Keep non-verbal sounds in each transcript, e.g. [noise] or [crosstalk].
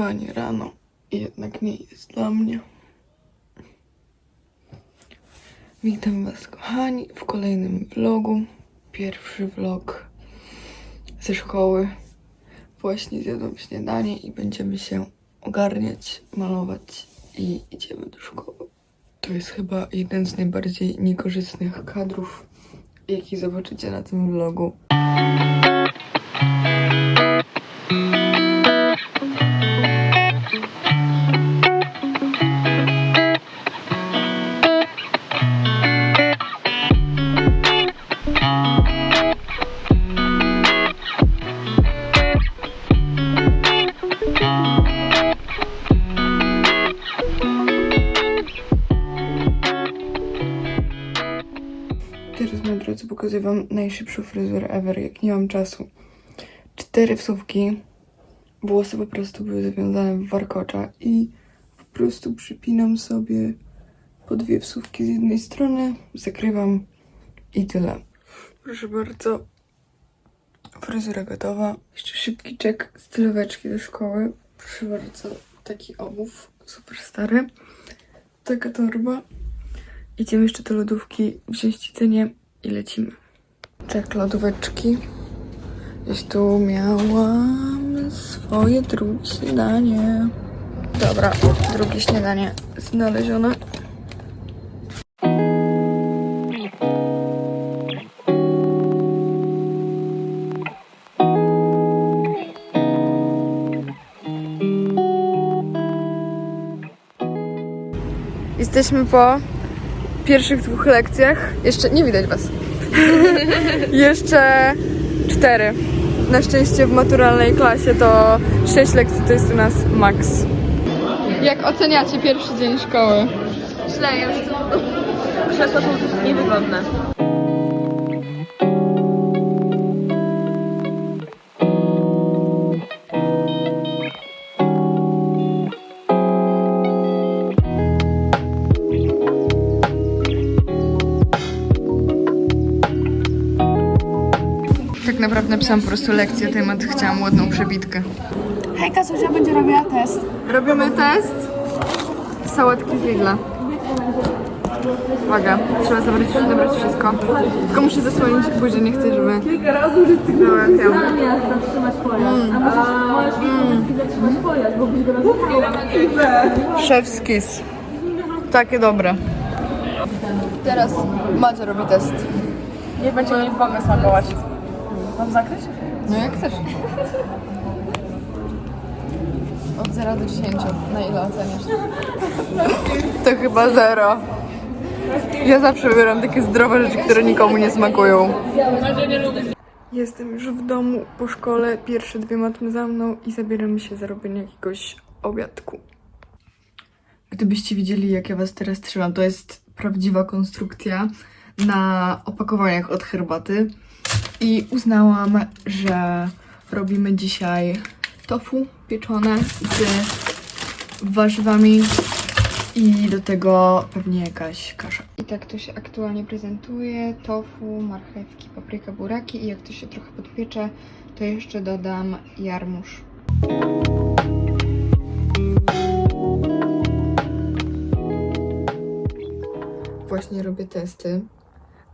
Nagrywanie rano jednak nie jest dla mnie. Witam Was, kochani, w kolejnym vlogu. Pierwszy vlog ze szkoły. Właśnie zjadłam śniadanie i będziemy się ogarniać, malować i idziemy do szkoły. To jest chyba jeden z najbardziej niekorzystnych kadrów, jaki zobaczycie na tym vlogu. Drodzy, pokazuję wam najszybszą fryzurę ever, jak nie mam czasu. Cztery wsówki. Włosy po prostu były zawiązane w warkocza i po prostu przypinam sobie po dwie wsówki z jednej strony, zakrywam i tyle. Proszę bardzo, fryzura gotowa. Jeszcze szybki czek stylóweczki do szkoły. Proszę bardzo, taki obuw, super stary. Taka torba. Idziemy jeszcze do lodówki wziąć jedzenie i lecimy. Czek lodóweczki. Gdzieś tu miałam swoje drugie śniadanie. Dobra, drugie śniadanie znalezione. Jesteśmy po pierwszych dwóch lekcjach. Jeszcze nie widać was. [laughs] Jeszcze cztery. Na szczęście w maturalnej klasie to sześć lekcji to jest u nas maks. Jak oceniacie pierwszy dzień szkoły? Źle, ja już krzesła są niewygodne. Naprawdę napisałam po prostu lekcję, temat chciałam ładną przebitkę. Hejka, Zuzia będzie robiła test. Robimy test sałatki z Lidla. Uwaga, trzeba zabrać, zabrać wszystko. Tylko muszę zasłonić buzię, nie chcę, żeby... Kilka razy użyć Dobra, ja. Szef kiss. Takie dobre. Teraz Madzia robi test. Nie będzie mi w ogóle smakować. Mam zakryć? No jak chcesz. Od 0 do 10. Na ile oceniasz? [laughs] To chyba 0. Ja zawsze wybieram takie zdrowe rzeczy, które nikomu nie smakują. Jestem już w domu po szkole. Pierwsze dwie matmy za mną i zabieramy się za robienie jakiegoś obiadku. Gdybyście widzieli, jak ja was teraz trzymam, to jest prawdziwa konstrukcja na opakowaniach od herbaty. I uznałam, że robimy dzisiaj tofu pieczone z warzywami i do tego pewnie jakaś kasza. I tak to się aktualnie prezentuje. Tofu, marchewki, papryka, buraki i jak to się trochę podpiecze, to jeszcze dodam jarmuż. Właśnie robię testy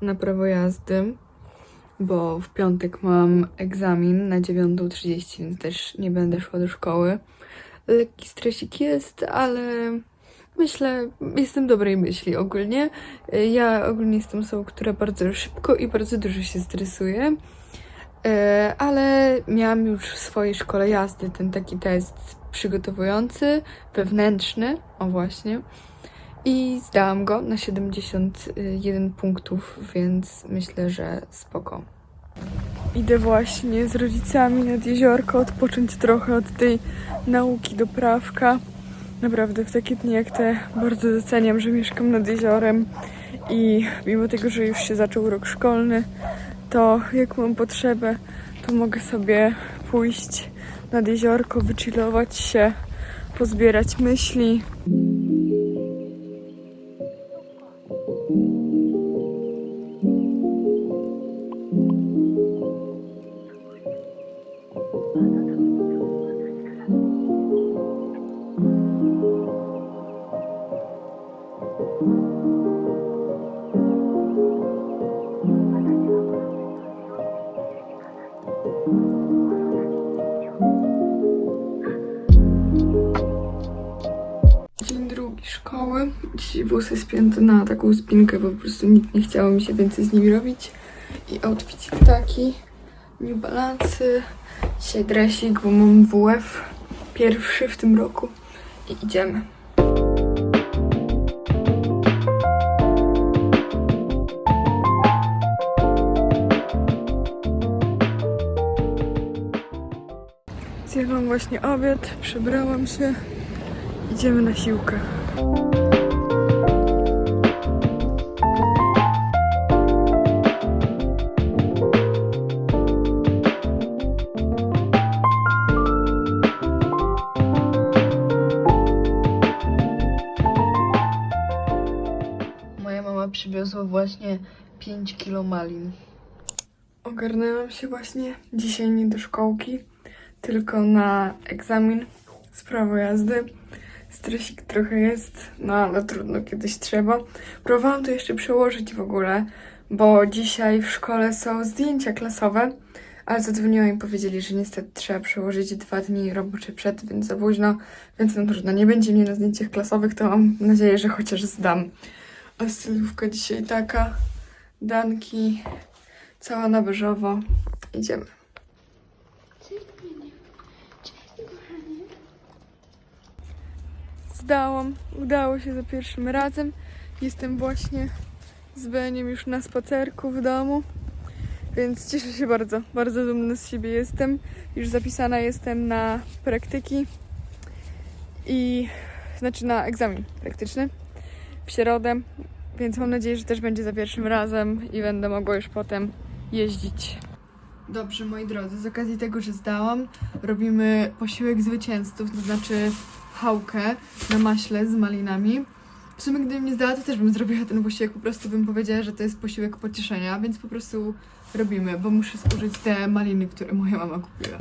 na prawo jazdy bo w piątek mam egzamin na 9.30, więc też nie będę szła do szkoły. Lekki stresik jest, ale myślę, jestem dobrej myśli ogólnie. Ja ogólnie jestem osobą, która bardzo szybko i bardzo dużo się stresuje, E, ale miałam już w swojej szkole jazdy ten taki test przygotowujący, wewnętrzny, o właśnie. I zdałam go na 71 punktów, więc myślę, że spoko. Idę właśnie z rodzicami nad jeziorko odpocząć trochę od tej nauki do prawka. Naprawdę w takie dni jak te bardzo doceniam, że mieszkam nad jeziorem i mimo tego, że już się zaczął rok szkolny, to jak mam potrzebę, to mogę sobie pójść nad jeziorko, wychillować się, pozbierać myśli. Dzień drugi szkoły. Dziś włosy spięte na taką spinkę, bo po prostu nikt nie chciało mi się więcej z nimi robić. I outfit taki. New Balance. Dzisiaj dresik, bo mam WF pierwszy w tym roku. I idziemy. Zjadłam właśnie obiad, przebrałam się. Idziemy na siłkę. Przywiozła właśnie 5 kilo malin. Ogarnęłam się właśnie dzisiaj nie do szkołki, tylko na egzamin z prawo jazdy. Stresik trochę jest, no ale trudno, kiedyś trzeba. Próbowałam to jeszcze przełożyć w ogóle, bo dzisiaj w szkole są zdjęcia klasowe, ale zadzwoniłam i powiedzieli, że niestety trzeba przełożyć dwa dni robocze przed, więc za późno, więc no trudno, nie będzie mnie na zdjęciach klasowych, to mam nadzieję, że chociaż zdam. A stylówka dzisiaj taka, danki, cała na beżowo. Idziemy. Zdałam, udało się za pierwszym razem. Jestem właśnie z Beniem już na spacerku w domu, więc cieszę się bardzo, bardzo dumna z siebie jestem. Już zapisana jestem na praktyki i znaczy na egzamin praktyczny w środę, więc mam nadzieję, że też będzie za pierwszym razem i będę mogła już potem jeździć. Dobrze, moi drodzy, z okazji tego, że zdałam, robimy posiłek zwycięzców, to znaczy chałkę na maśle z malinami. W sumie gdybym nie zdała, to też bym zrobiła ten posiłek, po prostu bym powiedziała, że to jest posiłek pocieszenia, więc po prostu robimy, bo muszę zużyć te maliny, które moja mama kupiła.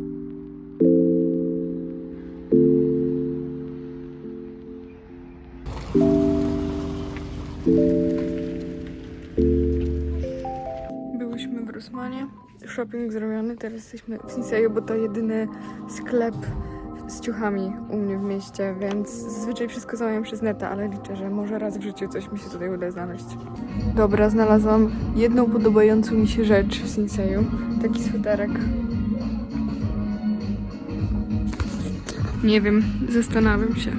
Rosmanie, shopping zrobiony, teraz jesteśmy w Sinseju, bo to jedyny sklep z ciuchami u mnie w mieście, więc zazwyczaj wszystko zamawiam przez neta, ale liczę, że może raz w życiu coś mi się tutaj uda znaleźć. Dobra, znalazłam jedną podobającą mi się rzecz w Sinseju. Taki sweterek. Nie wiem, zastanawiam się.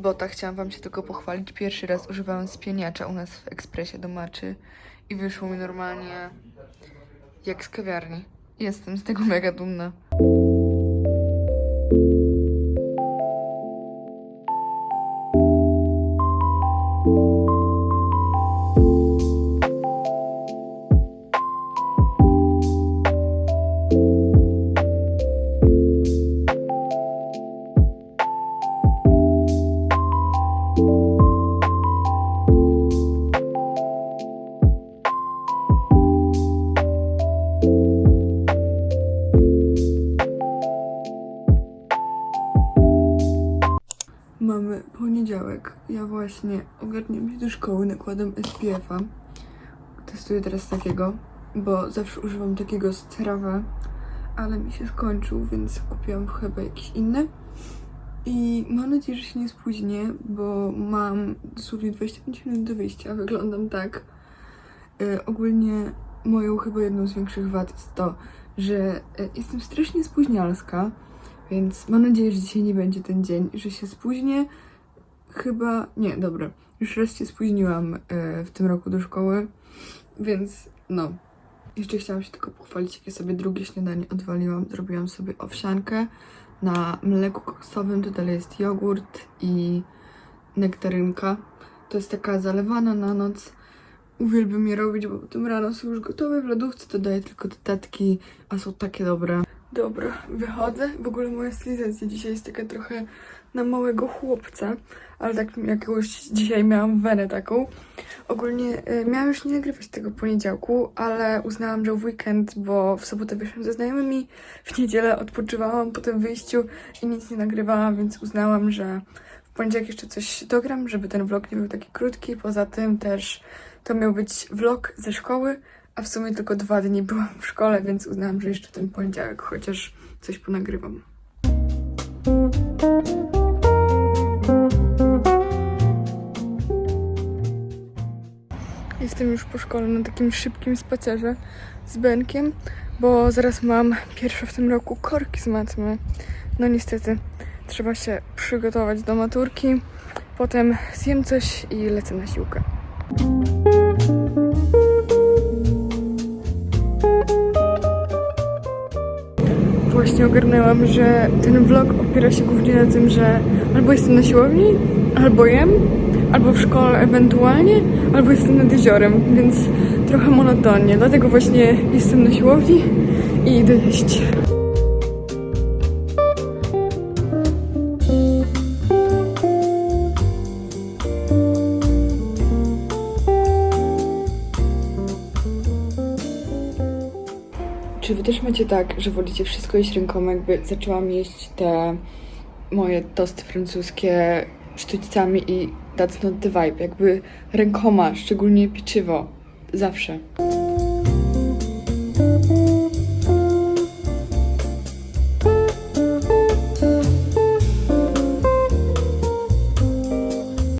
Sobota, chciałam wam się tylko pochwalić. Pierwszy raz używałam spieniacza u nas w ekspresie do maczy i wyszło mi normalnie jak z kawiarni. Jestem z tego mega dumna. Właśnie ogarniam się do szkoły, nakładam SPF-a. Testuję teraz takiego, bo zawsze używam takiego z CeraVe, ale mi się skończył, więc kupiłam chyba jakiś inny. I mam nadzieję, że się nie spóźnię, bo mam dosłownie 25 minut do wyjścia. Wyglądam tak. Y, ogólnie moją chyba jedną z większych wad jest to, że y, jestem strasznie spóźnialska. Więc mam nadzieję, że dzisiaj nie będzie ten dzień, że się spóźnię. Chyba. Nie, dobra. Już raz się spóźniłam e, w tym roku do szkoły, więc no. Jeszcze chciałam się tylko pochwalić, jakie sobie drugie śniadanie odwaliłam. Zrobiłam sobie owsiankę na mleku kokosowym. To dalej jest jogurt i nektarynka. To jest taka zalewana na noc. Uwielbiam je robić, bo potem rano są już gotowe w lodówce. Dodaję tylko dodatki, a są takie dobre. Dobra, wychodzę. W ogóle moja stylizacja dzisiaj jest taka trochę na małego chłopca, ale tak jakąś dzisiaj miałam wenę taką. Ogólnie y, miałam już nie nagrywać tego poniedziałku, ale uznałam, że w weekend, bo w sobotę wyszłam ze znajomymi, w niedzielę odpoczywałam po tym wyjściu i nic nie nagrywałam, więc uznałam, że w poniedziałek jeszcze coś dogram, żeby ten vlog nie był taki krótki. Poza tym też to miał być vlog ze szkoły, a w sumie tylko dwa dni byłam w szkole, więc uznałam, że jeszcze ten poniedziałek chociaż coś ponagrywam. Jestem już po szkole na takim szybkim spacerze z Benkiem, bo zaraz mam pierwsze w tym roku korki z matmy. No niestety, trzeba się przygotować do maturki, potem zjem coś i lecę na siłkę. Właśnie ogarnęłam, że ten vlog opiera się głównie na tym, że albo jestem na siłowni, albo jem, albo w szkole ewentualnie, albo jestem nad jeziorem, więc trochę monotonnie. Dlatego właśnie jestem na siłowni i idę jeść. Wy też macie tak, że wolicie wszystko jeść rękoma? Jakby zaczęłam jeść te moje tosty francuskie sztućcami i that's not the vibe. Jakby rękoma, szczególnie pieczywo. Zawsze.